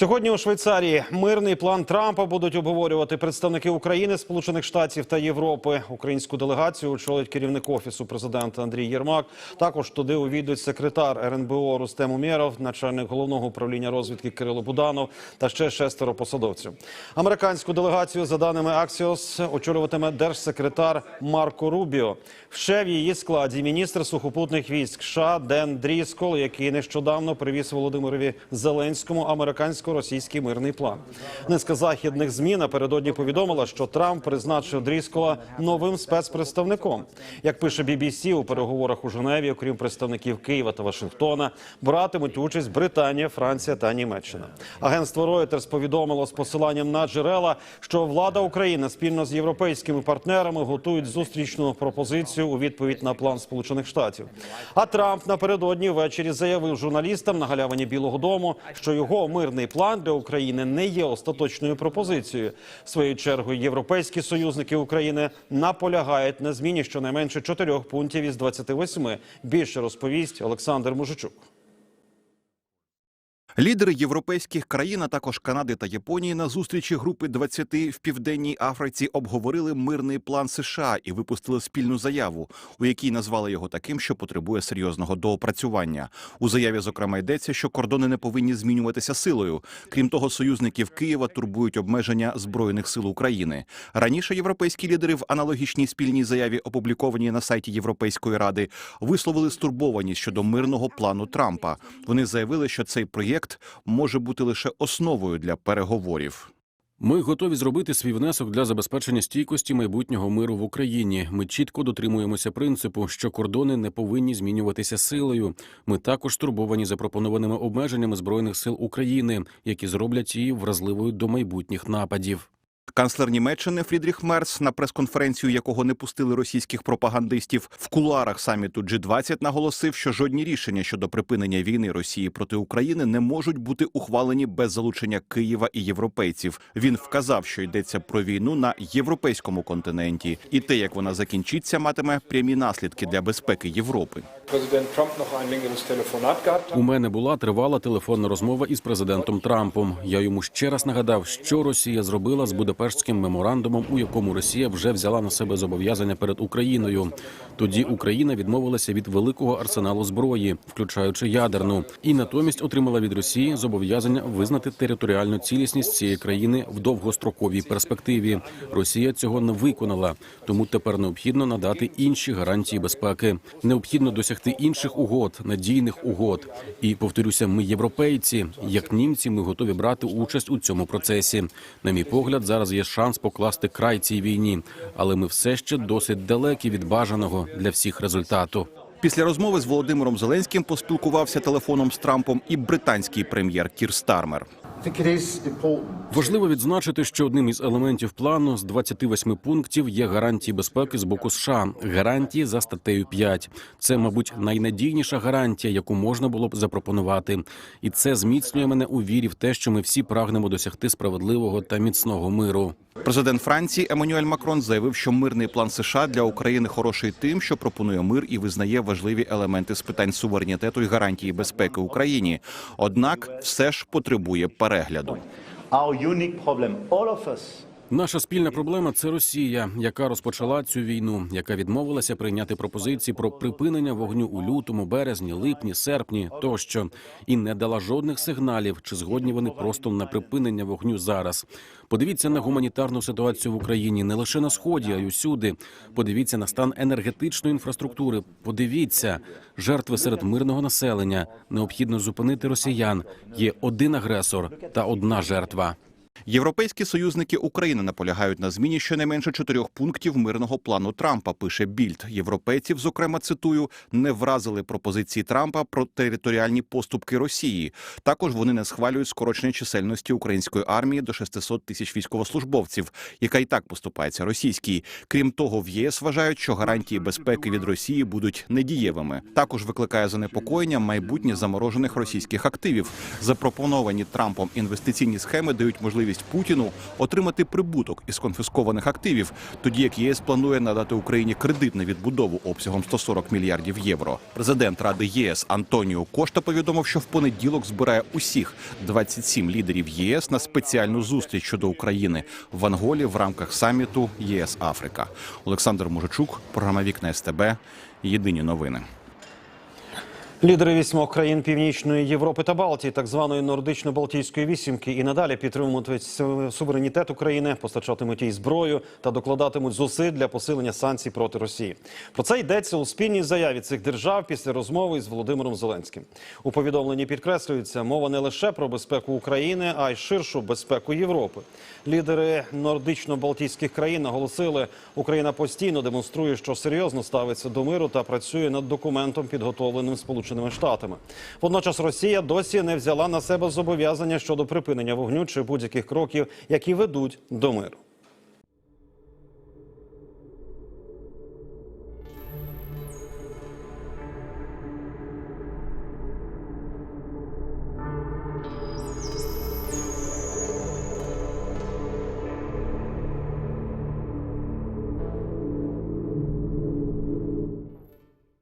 Сьогодні у Швейцарії мирний план Трампа будуть обговорювати представники України, Сполучених Штатів та Європи. Українську делегацію очолить керівник офісу президента Андрій Єрмак. Також туди увійдуть секретар РНБО Рустем Умєров, начальник головного управління розвідки Кирило Буданов та ще шестеро посадовців. Американську делегацію, за даними Axios, очолюватиме держсекретар Марко Рубіо. Ще в її складі міністр сухопутних військ США Ден Дріскол, який нещодавно привіз Володимирові Зеленському американсько-російський мирний план. Низка західних змі напередодні повідомила, що Трамп призначив Дріскола новим спецпредставником. Як пише BBC, у переговорах у Женеві, окрім представників Києва та Вашингтона, братимуть участь Британія, Франція та Німеччина. Агентство Reuters повідомило з посиланням на джерела, що влада України спільно з європейськими партнерами готують зустрічну пропозицію у відповідь на план Сполучених Штатів. А Трамп напередодні ввечері заявив журналістам на галявині Білого Дому, що його мирний план для України не є остаточною пропозицією. Своєю чергою європейські союзники України наполягають на зміні щонайменше чотирьох пунктів із 28. Більше розповість Олександр Мужичук. Лідери європейських країн, а також Канади та Японії на зустрічі групи 20 в південній Африці обговорили мирний план США і випустили спільну заяву, у якій назвали його таким, що потребує серйозного доопрацювання. У заяві зокрема йдеться, що кордони не повинні змінюватися силою. Крім того, союзників Києва турбують обмеження збройних сил України. Раніше європейські лідери в аналогічній спільній заяві, опублікованій на сайті Європейської ради, висловили стурбованість щодо мирного плану Трампа. Вони заявили, що цей проєкт може бути лише основою для переговорів. Ми готові зробити свій внесок для забезпечення стійкості майбутнього миру в Україні. Ми чітко дотримуємося принципу, що кордони не повинні змінюватися силою. Ми також турбовані запропонованими обмеженнями збройних сил України, які зроблять її вразливою до майбутніх нападів. Канцлер Німеччини Фрідріх Мерц, на прес-конференцію якого не пустили російських пропагандистів, в кулуарах саміту G20 наголосив, що жодні рішення щодо припинення війни Росії проти України не можуть бути ухвалені без залучення Києва і європейців. Він вказав, що йдеться про війну на європейському континенті, і те, як вона закінчиться, матиме прямі наслідки для безпеки Європи. У мене була тривала телефонна розмова із президентом Трампом. Я йому ще раз нагадав, що Росія зробила з Будапештським меморандумом, у якому Росія вже взяла на себе зобов'язання перед Україною. Тоді Україна відмовилася від великого арсеналу зброї, включаючи ядерну, і натомість отримала від Росії зобов'язання визнати територіальну цілісність цієї країни в довгостроковій перспективі. Росія цього не виконала, тому тепер необхідно надати інші гарантії безпеки. Необхідно досягти інших угод, надійних угод. І повторюся, ми європейці, як німці, ми готові брати участь у цьому процесі. На мій погляд, зараз є шанс покласти край цій війні, але ми все ще досить далекі від бажаного для всіх результату. Після розмови з Володимиром Зеленським поспілкувався телефоном з Трампом і британський прем'єр Кір Стармер. I think it is important Важливо відзначити, що одним із елементів плану з 28 пунктів є гарантії безпеки з боку США. Гарантії за статтею 5. Це, мабуть, найнадійніша гарантія, яку можна було б запропонувати, і це зміцнює мене у вірі в те, що ми всі прагнемо досягти справедливого та міцного миру. Президент Франції Еммануель Макрон заявив, що мирний план США для України хороший тим, що пропонує мир і визнає важливі елементи з питань суверенітету і гарантії безпеки Україні. Однак, все ж потребує перегляду. Our unique problem. All of us Наша спільна проблема це Росія, яка розпочала цю війну, яка відмовилася прийняти пропозиції про припинення вогню у лютому, березні, липні, серпні тощо, і не дала жодних сигналів, чи згодні вони просто на припинення вогню зараз. Подивіться на гуманітарну ситуацію в Україні не лише на сході, а й усюди. Подивіться на стан енергетичної інфраструктури. Подивіться жертви серед мирного населення. Необхідно зупинити росіян. Є один агресор та одна жертва. Європейські союзники України наполягають на зміні щонайменше чотирьох пунктів мирного плану Трампа. Пише Більд. Європейців, зокрема, цитую, не вразили пропозиції Трампа про територіальні поступки Росії. Також вони не схвалюють скорочення чисельності української армії до 600 тисяч військовослужбовців, яка і так поступається російській. Крім того, в ЄС вважають, що гарантії безпеки від Росії будуть недієвими. Також викликає занепокоєння майбутнє заморожених російських активів. Запропоновані Трампом інвестиційні схеми дають можливість можливість Путіну отримати прибуток із конфіскованих активів, тоді як ЄС планує надати Україні кредит на відбудову обсягом 140 мільярдів євро. Президент Ради ЄС Антоніо Кошта повідомив, що в понеділок збирає усіх 27 лідерів ЄС на спеціальну зустріч щодо України в Анголі в рамках саміту ЄС Африка. Олександр Мужичук, програма Вікна СТБ. Єдині новини. Лідери вісьмох країн Північної Європи та Балтії, так званої нордично-балтійської вісімки, і надалі підтримуватимуть суверенітет України, постачатимуть їй зброю та докладатимуть зусиль для посилення санкцій проти Росії. Про це йдеться у спільній заяві цих держав після розмови із Володимиром Зеленським. У повідомленні підкреслюється мова не лише про безпеку України, а й ширшу безпеку Європи. Лідери нордично-балтійських країн наголосили, Україна постійно демонструє, що серйозно ставиться до миру та працює над документом, підготовленим Сполученими Штатами. Водночас Росія досі не взяла на себе зобов'язання щодо припинення вогню чи будь-яких кроків, які ведуть до миру.